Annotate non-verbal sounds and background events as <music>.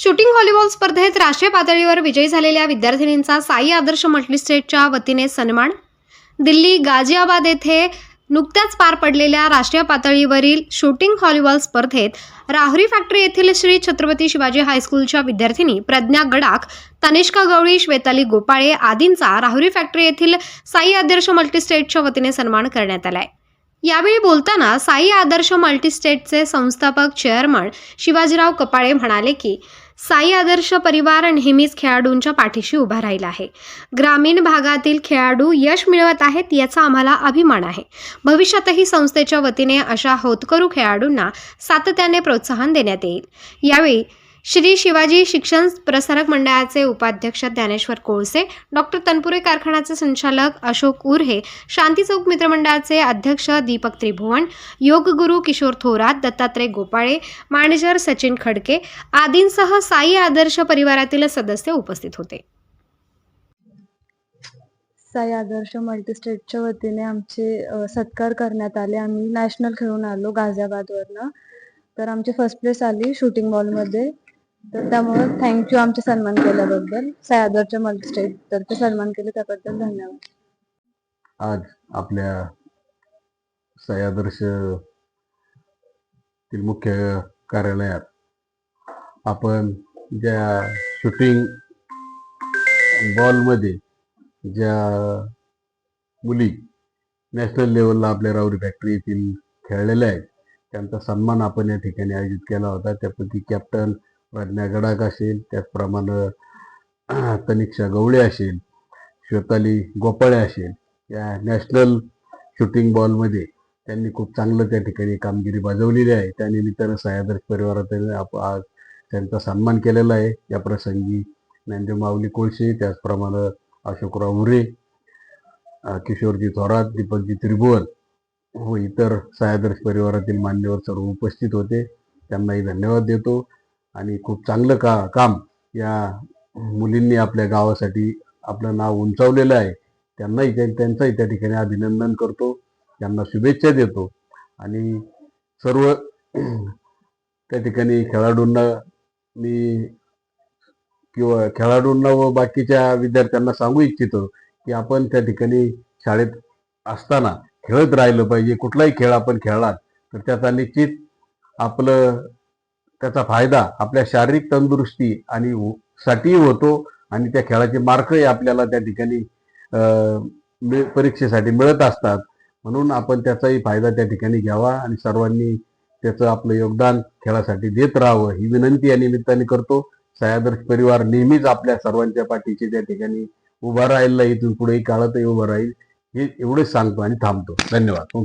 Shooting volleyball स्पर्धेत राष्ट्रीय पातळीवर विजयी झालेल्या विद्यार्थिनींचा साई आदर्श मल्टीस्टेटच्या वतीने सन्मान. दिल्ली गाझियाबाद येथे नुकत्याच पार पडलेल्या राष्ट्रीय पातळीवरील शूटिंग व्हॉलीबॉल स्पर्धेत राहुरी फॅक्टरी येथील श्री छत्रपती शिवाजी हायस्कूलच्या विद्यार्थिनी प्रज्ञा गडाख तनिष्का गवळी श्वेताली गोपाळे आदींचा राहुरी फॅक्टरी येथील साई आदर्श मल्टीस्टेटच्या वतीने सन्मान करण्यात आलाय. यावेळी बोलताना साई आदर्श मल्टीस्टेटचे संस्थापक चेअरमन शिवाजीराव कपाळे म्हणाले की साई आदर्श परिवार नेहमीच खेळाडूंच्या पाठीशी उभा राहिला आहे. ग्रामीण भागातील खेळाडू यश मिळवत आहेत याचा आम्हाला अभिमान आहे. भविष्यातही संस्थेच्या वतीने अशा होतकरू खेळाडूंना सातत्याने प्रोत्साहन देण्यात येईल. यावेळी श्री शिवाजी शिक्षण प्रसारक मंडळाचे उपाध्यक्ष ज्ञानेश्वर कोळसे डॉक्टर तनपुरे कारखान्याचे संचालक अशोक उर्हे शांती चौक मित्रमंडळाचे अध्यक्ष दीपक त्रिभुवन योग गुरु किशोर थोरात दत्तात्रय गोपाळे मॅनेजर सचिन खडके आदींसह साई आदर्श परिवारातील सदस्य उपस्थित होते. साई आदर्श मल्टीस्टेटच्या वतीने आमचे सत्कार करण्यात आले. आम्ही नॅशनल खेळून आलो गाझियाबादवरनं तर आमची फर्स्ट प्लेस आली शूटिंग बॉलमध्ये तर त्यामुळे थँक्यू आमचे सन्मान केल्याबद्दल. साई मल्टीस्टेट तर्फे सन्मान केले त्याबद्दल धन्यवाद. आज आपल्या सह्यादर्श मुख्य कार्यालयात आपण ज्या शूटिंग बॉलमध्ये ज्या मुली नॅशनल लेवलला आपल्या राऊरी फॅक्टरी येथील खेळलेल्या आहेत त्यांचा सन्मान आपण या ठिकाणी आयोजित केला होता. त्यापैकी कॅप्टन प्रज्ञा गडाख असेल त्याचप्रमाणे तनिक्षा गवळे असेल श्वेताली गोपाळे असेल या नॅशनल शूटिंग बॉलमध्ये त्यांनी खूप चांगलं त्या ठिकाणी कामगिरी बजावलेली आहे. त्या निमित्तानं सह्यादर्श परिवारातील आप आज त्यांचा सन्मान केलेला आहे. या प्रसंगी ज्ञानदेव माऊली कोळशे त्याचप्रमाणे अशोकराव उरे किशोरजी थोरात दीपकजी त्रिभुवन व इतर सह्यादर्श परिवारातील मान्यवर सर्व उपस्थित होते. त्यांनाही धन्यवाद देतो. आणि खूप चांगलं का काम या मुलींनी आपल्या गावासाठी आपलं नाव उंचावलेलं आहे. त्यांनाही त्या- त्यांचंही त्या ठिकाणी अभिनंदन करतो. त्यांना शुभेच्छा देतो. आणि सर्व <clears throat> त्या ठिकाणी खेळाडूंना मी किंवा खेळाडूंना व बाकीच्या विद्यार्थ्यांना सांगू इच्छितो की आपण त्या ठिकाणी शाळेत असताना खेळत राहिलं पाहिजे. कुठलाही खेळ आपण खेळलात तर त्याचा निश्चित आपलं त्याचा फायदा आपल्या शारीरिक तंदुरुस्ती आणि साठी होतो आणि त्या खेळाचे मार्कही आपल्याला त्या ठिकाणी परीक्षेसाठी मिळत असतात. म्हणून आपण त्याचाही फायदा त्या ठिकाणी घ्यावा आणि सर्वांनी त्याचं आपलं योगदान खेळासाठी देत राहावं ही विनंती या निमित्ताने करतो. सह्यादर्श परिवार नेहमीच आपल्या सर्वांच्या पाठीशी त्या ठिकाणी उभा राहिला इथून पुढेही काळातही उभा राहील. हे एवढेच सांगतो आणि थांबतो. धन्यवाद.